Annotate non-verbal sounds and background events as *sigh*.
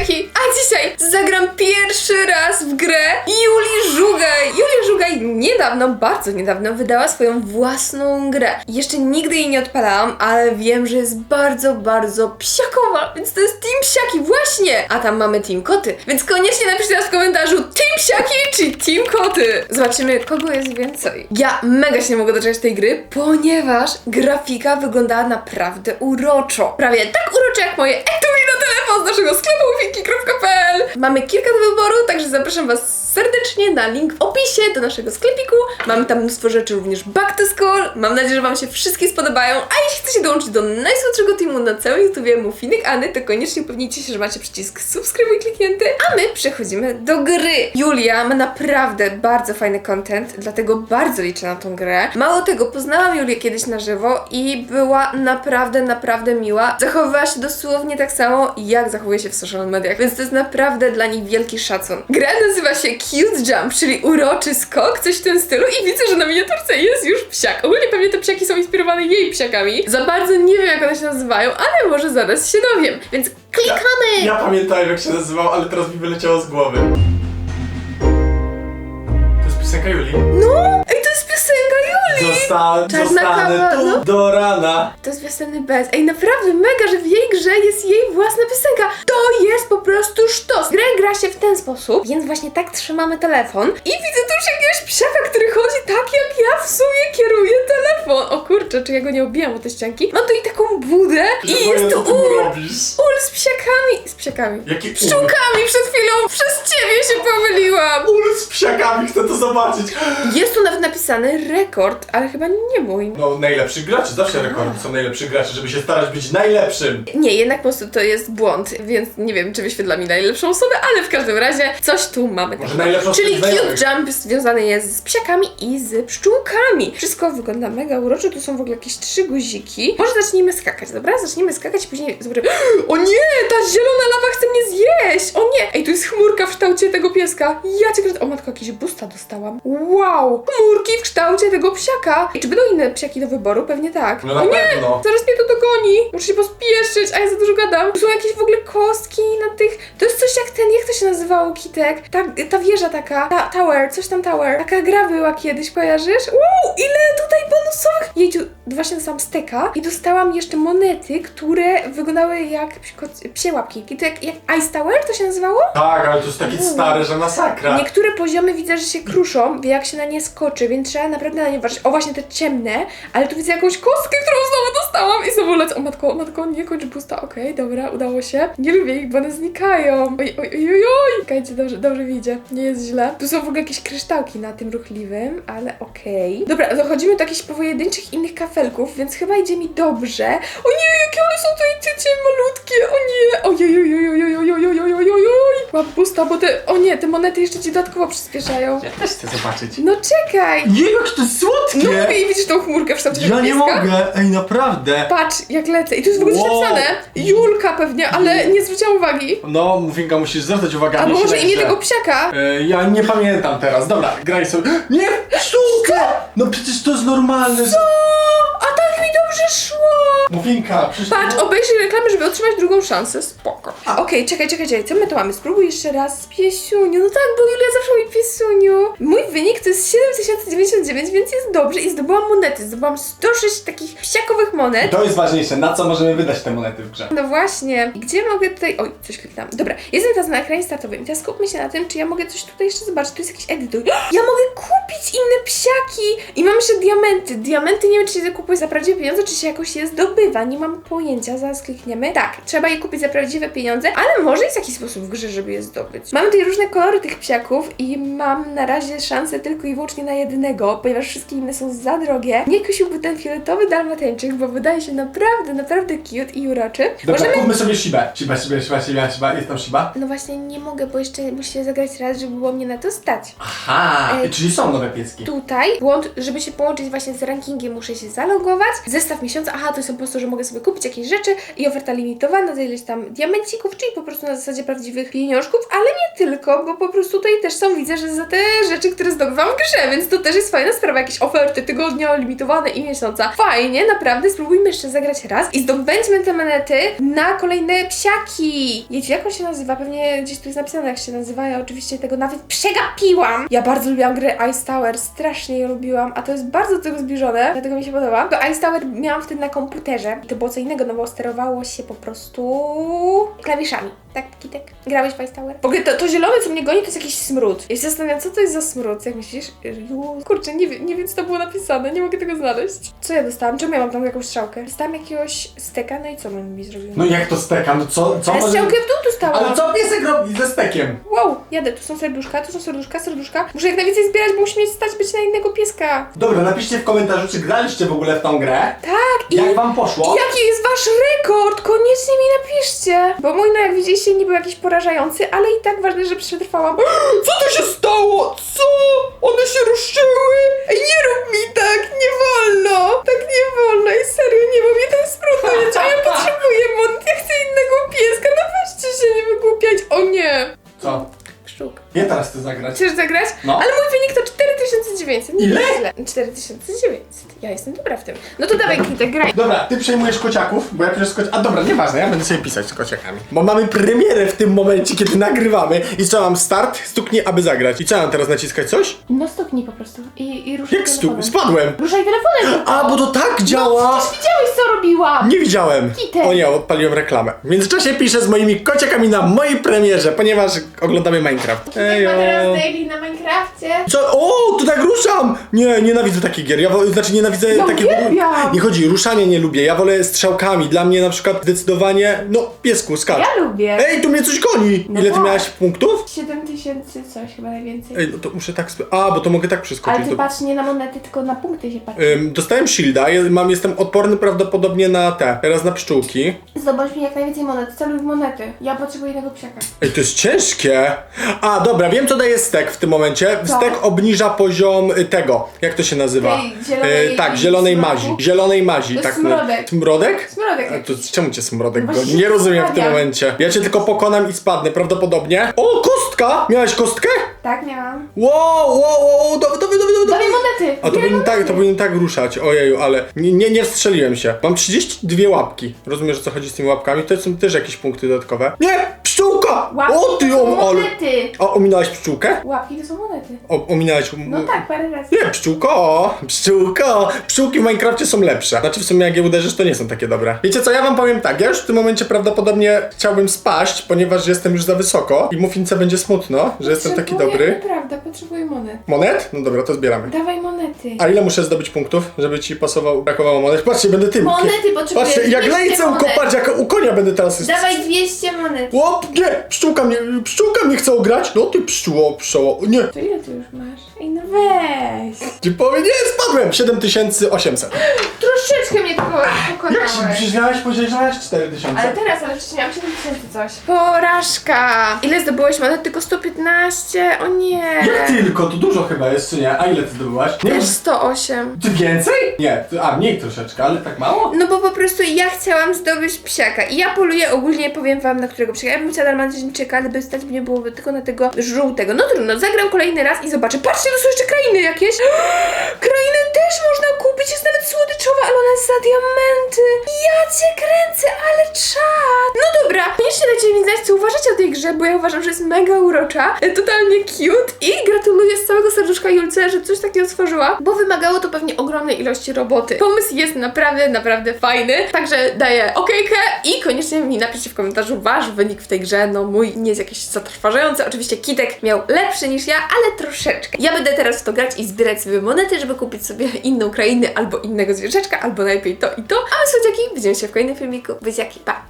aqui. Zagram pierwszy raz w grę Julii Żugaj. Julia Żugaj niedawno, bardzo niedawno wydała swoją własną grę. Jeszcze nigdy jej nie odpalałam, ale wiem, że jest bardzo, bardzo psiakowa, więc to jest Team Psiaki właśnie. A tam mamy Team Koty, więc koniecznie napiszcie nas w komentarzu Team Psiaki czy Team Koty. Zobaczymy, kogo jest więcej. Ja mega się nie mogę doczekać tej gry, ponieważ grafika wyglądała naprawdę uroczo. Prawie tak uroczo jak moje etui na telefon z naszego sklepu wiki.pl. Mamy kilka do wyboru, także zapraszam Was serdecznie na link w opisie do naszego sklepiku. Mamy tam mnóstwo rzeczy również back to school. Mam nadzieję, że Wam się wszystkie spodobają. A jeśli chcecie dołączyć do najsłodszego teamu na całym YouTubie Mufinek Any, to koniecznie upewnijcie się, że macie przycisk subskrybuj kliknięty, a my przechodzimy do gry. Julia ma naprawdę bardzo fajny content, dlatego bardzo liczę na tą grę. Mało tego, poznałam Julię kiedyś na żywo i była naprawdę, naprawdę miła. Zachowywała się dosłownie tak samo, jak zachowuje się w social mediach, więc to jest naprawdę dla niej wielki szacun. Gra nazywa się Cute Jump, czyli uroczy skok, coś w tym stylu i widzę, że na miniaturce jest już psiak. Ogólnie pewnie te psiaki są inspirowane jej psiakami. Za bardzo nie wiem, jak one się nazywają, ale może zaraz się dowiem, więc klikamy! Ja pamiętałem jak się nazywał, ale teraz mi wyleciało z głowy. To jest piosenka Julii. No! Ej, to jest piosenka Julii! Zosta Czarna zostanę kawa, tu no. do rana. To jest piosenny bez. Ej, naprawdę mega, że w jej grze jest jej własna piosenka. To jest po prostu sztos. Grę gra się w ten sposób, więc właśnie tak trzymamy telefon i widzę tu już jakiegoś psiaka, który chodzi tak jak ja w sumie kieruję telefon. O kurczę, czy ja go nie obijam o te ścianki? Mam tu i taką budę i jest tu ty ul. robisz? Ul z psiakami. Z psiakami. Jaki ul? Pszczółkami przed chwilą przez ciebie się pomyliłam. Ul z psiakami, chcę to zobaczyć. Jest tu nawet napisany rekord, ale chyba nie mój. No, najlepszych graczy, zawsze rekordy są najlepszych graczy, żeby się starać być najlepszym. Nie, jednak po prostu to jest błąd, więc nie wiem, czy wyświetla mi najlepszą osobę, ale w każdym razie coś tu mamy. Może najlepszą Czyli z tych Cute znajomych. Jump związany jest z psiakami i z pszczółkami. Wszystko wygląda mega uroczo, tu są w ogóle jakieś trzy guziki. Może zacznijmy skakać, dobra? Zacznijmy skakać i później zobaczymy. *gasps* O nie, ta zielona lawa chce mnie zjeść! O nie! Ej, tu jest chmurka w kształcie tego pieska. Ja cię kręcę. O matko, jakiś busta dostałam. Wow! Chmurki w kształcie tego psiaka. Ej, czy będą inne psiaki do wyboru? Pewnie tak. No na o nie! pewno. Zaraz mnie to dogoni. Muszę się pospieszyć, a ja za dużo gadam. Tu są jakieś w ogóle kostki na tych. To jest coś jak ten, jak to się nazywało, Kitek? Ta, ta wieża taka. Ta, tower, coś tam tower. Taka gra była kiedyś, kojarzysz? Wow, ile tutaj bonusowych. Jejciu, właśnie dostałam steka i dostałam jeszcze monety, które wyglądały jak psi- psie łapki. Kitek, jak Ice Tower to się nazywało? Tak, ale to jest takie stare, że masakra. Niektóre poziomy widzę, że się kruszą, wie jak się na nie skoczy, więc trzeba naprawdę na nie uważać. O, właśnie te ciemne, ale tu widzę jakąś kostkę, którą znowu dostałam i znowu lecę. O matko, o matko, nie kończ busta. Okej, dobra, udało się. Nie lubię ich, bo one znikają. Oj, oj, oj, oj. Czekajcie, dobrze, dobrze idzie. Nie jest źle. Tu są w ogóle jakieś kryształki na tym ruchliwym, ale okej. Dobra, dochodzimy do jakichś pojedynczych innych kafelków, więc chyba idzie mi dobrze. O nie, jakie one są tutaj cycie malutkie. O nie, ojej, ojej, ojej, Łap busta, bo te, o nie, te monety jeszcze ci dodatkowo przyspieszają. Ja też chcę zobaczyć. No czekaj! Nie, jak to jest No słodkie! mówię i widzisz tą chmurkę w kształcie Ja nie mogę, ej naprawdę. Patrz, jak lecę. I tu jest w ogóle coś Wow. napisane. Julka pewnie, ale nie zwróciłam uwagi. No, Mufinka, musisz zwracać uwagę. a Albo może imię tego psiaka. E, ja nie pamiętam teraz. Dobra, graj sobie. Nie, sztuka! No przecież to jest normalne. że- A tak mi dobrze szło! Mufinka, przecież... Patrz, obejrzyj reklamy, żeby otrzymać drugą szansę. Spoko. Okej, czekaj, czekaj, czekaj. Co my tu mamy? Spróbuj jeszcze raz. Piesiuniu. No tak, bo Julia zawsze mówi piesuniu. Mój wynik to jest 7099, więc jest dobrze i zdobyłam monety. Zdobyłam 106 takich psiakowych monet. To jest ważniejsze, na co możemy wydać te monety w grze. No właśnie. Gdzie mogę tutaj... Oj, coś kliknęłam. Dobra, jestem teraz na ekranie startowym teraz skupmy się na tym, czy ja mogę coś tutaj jeszcze zobaczyć. Tu jest jakiś edytor. *gasps* Ja mogę kupić inne psiaki! I mam jeszcze diamenty. Diamenty nie wiem, czy się je kupuje za prawdziwe pieniądze, czy się jakoś je zdobywa. Nie mam pojęcia. Zaraz klikniemy. Tak, trzeba je kupić za prawdziwe pieniądze, ale może jest jakiś sposób w grze, żeby je zdobyć. Mam tutaj różne kolory tych psiaków i mam na razie szansę tylko i wyłącznie na jednego, ponieważ wszystkie inne są za drogie. Nie kusiłby ten fioletowy dalmatyńczyk, bo wydaje się naprawdę, naprawdę cute i uroczy. Dobra, kupmy sobie Shibę. Shiba, Shiba, Shiba, Shiba, Shiba. Jest tam Shiba? No właśnie nie mogę, bo jeszcze muszę zagrać raz, żeby było mnie na to stać. Aha, Ej. czyli są nowe pieski. Tutaj błąd, żeby się połączyć właśnie z rankingiem, muszę się zalogować Zestaw miesiąca, aha, to są po prostu, że mogę sobie kupić jakieś rzeczy i oferta limitowana za ileś tam diamencików, czyli po prostu na zasadzie prawdziwych pieniążków, ale nie tylko, bo po prostu tutaj też są, widzę, że za te rzeczy, które zdobywam w grze, więc to też jest fajna sprawa, jakieś oferty tygodnia, limitowane i miesiąca. Fajnie, naprawdę, spróbujmy jeszcze zagrać raz i zdobędźmy te monety na kolejne psiaki. Wiecie, jak on się nazywa? Pewnie gdzieś tu jest napisane, jak się nazywa, ja oczywiście tego nawet przegapiłam. Ja bardzo lubiłam grę Ice Tower, strasznie ją lubiłam, a to jest bardzo do tego zbliżone, dlatego mi się podoba. To Ice Tower miałam wtedy na komputerze i to było co innego, no bo sterowało się po prostu klawiszami. Tak, Kitek? Grałeś w Ice Tower? W ogóle to, to zielone, co mnie goni, to jest jakiś smród. Ja się zastanawiam, co to jest za smród, jak myślisz? Ju, Kurczę, nie, wiem- nie wiem, co to było napisane, nie mogę tego znaleźć. Co ja dostałam? Czemu ja mam tam jakąś strzałkę? Dostałam jakiegoś steka, no i co on mi zrobił? No jak to steka? No co, co Ale może... strzałkę w dół dostałam. Ale co piesek robi ze stekiem? Wow, jadę, tu są serduszka, tu są serduszka, serduszka. Muszę jak najwięcej zbierać, bo musi mieć stać być na innego pieska. Dobra, napiszcie w komentarzu, czy graliście w ogóle w tą grę? Tak, i Jak wam poszło? jaki jest wasz rekord? Koniecznie mi napiszcie. Bo mój, no jak widzieliście, nie był jakiś porażający, ale i tak ważne, że przetrwałam. *gasps* Co to się stało? Co? One się ruszyły? Ej, nie rób mi tak, nie wolno. Tak nie wolno i serio, nie, mnie ten spruduje. A ja potrzebuję mont, ja chcę innego pieska, no weźcie się, nie wygłupiać. O nie. Co? Pszczółka. Nie teraz chcę zagrać. Chcesz zagrać? No. Ale mój wynik to 4900. Nie Ile? źle. 4900. Ja jestem dobra w tym. No to dawaj, Kitek, graj. Dobra, ty przejmujesz kociaków, bo ja przecież koci... A dobra, nieważne, ja będę sobie pisać z kociakami. Bo mamy premierę w tym momencie, kiedy nagrywamy. I co, mam start? Stuknij, aby zagrać. I co, mam teraz naciskać coś? No stuknij po prostu. I, i ruszaj Jak stuk? telefonem. Spadłem! Ruszaj telefonem. A, bo to tak działa! Przecież widziałeś, co robiłam. Nie widziałem. Kitek. O nie, odpaliłem reklamę. W międzyczasie piszę z moimi kociakami na mojej premierze, ponieważ oglądamy Minecraft. Kitek ma teraz daily na Co? O, tu tak ruszam! Nie, nienawidzę takich gier. Ja znaczy nienawidzę Ja takich. uwielbiam. Nie chodzi, ruszanie nie lubię. Ja wolę strzałkami. Dla mnie na przykład zdecydowanie. No, piesku, skacz. Ja lubię. Ej, tu mnie coś goni! No Ile ty tak. miałaś punktów? 7000 coś chyba najwięcej. Ej, no to muszę tak. sp- A, bo to mogę tak przeskoczyć. Ale ty To- patrz nie na monety, tylko na punkty się patrzy. Ym, dostałem shielda, ja mam, jestem odporny prawdopodobnie na te, teraz na pszczółki. Zdobądź mi jak najwięcej monet. Celuj w monety. Ja potrzebuję tego psiaka. Ej, to jest ciężkie. A, dobra, wiem co daje stek w tym momencie. Co? Stek obniża poziom y, tego. Jak to się nazywa? Tej zielonej Y, tak, zielonej smroku? mazi. Zielonej mazi. To tak, no. smrodek. Smrodek? Smrodek A to czemu cię smrodek Bo goni? się Nie rozumiem w tym momencie. Ja cię tylko pokonam i spadnę prawdopodobnie. O, kostka! Miałeś kostkę? Tak, miałam. Wow, wow, wow, dawaj, dawaj, dawaj, dawaj. Dawaj monety. A to Ile powinien, tak, monety? to powinien tak ruszać, ojeju, ale nie, nie, nie wstrzeliłem się. Mam 32 łapki. Rozumiesz o co chodzi z tymi łapkami? To są też jakieś punkty dodatkowe. Nie! Pszczółka! Łapki O ty, to są o, ale... monety. O, ominąłeś pszczółkę? Łapki to są monety. O, ominąłeś... No tak, parę razy. Nie, pszczółko! Pszczółko! Pszczółki w Minecrafcie są lepsze. Znaczy w sumie jak je uderzysz, to nie są takie dobre. Wiecie co, ja wam powiem tak, ja już w tym momencie prawdopodobnie chciałbym spaść, ponieważ jestem już za wysoko i Muffince będzie smutno, że jestem taki Potrzebuję- dobry. Nieprawda, potrzebuję monet. Monet? No dobra, to zbieramy. Dawaj monety. A ile muszę zdobyć punktów, żeby ci pasował, brakowało monet? Patrzcie, będę tym. Monety potrzebuję. Patrzcie, jak 200 lejcę monet. kopać, jak u konia będę teraz. Dawaj 200 monet. Łop, nie, pszczółka mnie, pszczółka mnie chce ograć. No ty pszczóło, pszczoło, nie. To ile ty już masz? Ej, no weź. Ci powiem, nie, spadłem, 7800. *gasps* Troszeczkę mnie pokonałeś. przecież miałeś powiedzieć, że miałeś 4000. Ale teraz, ale wcześniej miałam 7000 coś. Porażka. Ile zdobyłeś monet? Tylko 115? O nie. Jak tylko, to dużo chyba jest, czy nie? A ile ty zdobyłaś? Nie, Też 108. ty więcej? Nie, ty, a mniej troszeczkę, ale tak mało? No bo po prostu ja chciałam zdobyć psiaka i ja poluję ogólnie, powiem wam na którego psiaka. Ja bym chciała dalmatyńczyka, ale by stać mnie byłoby tylko na tego żółtego. No trudno, zagram kolejny raz i zobaczę. Patrzcie, to są jeszcze krainy jakieś. *gasps* Krainę też można kupić, jest nawet słodyczowa, ale ona jest za diamenty. Grze, bo ja uważam, że jest mega urocza, totalnie cute i gratuluję z całego serduszka Julce, że coś takiego stworzyła, bo wymagało to pewnie ogromnej ilości roboty. Pomysł jest naprawdę, naprawdę fajny, także daję okejkę i koniecznie mi napiszcie w komentarzu wasz wynik w tej grze, no mój nie jest jakiś zatrważający, oczywiście Kitek miał lepszy niż ja, ale troszeczkę. Ja będę teraz w to grać i zbierać sobie monety, żeby kupić sobie inną krainę albo innego zwierzeczka, albo najlepiej to i to, a my słodziaki widzimy się w kolejnym filmiku, buziaki, pa!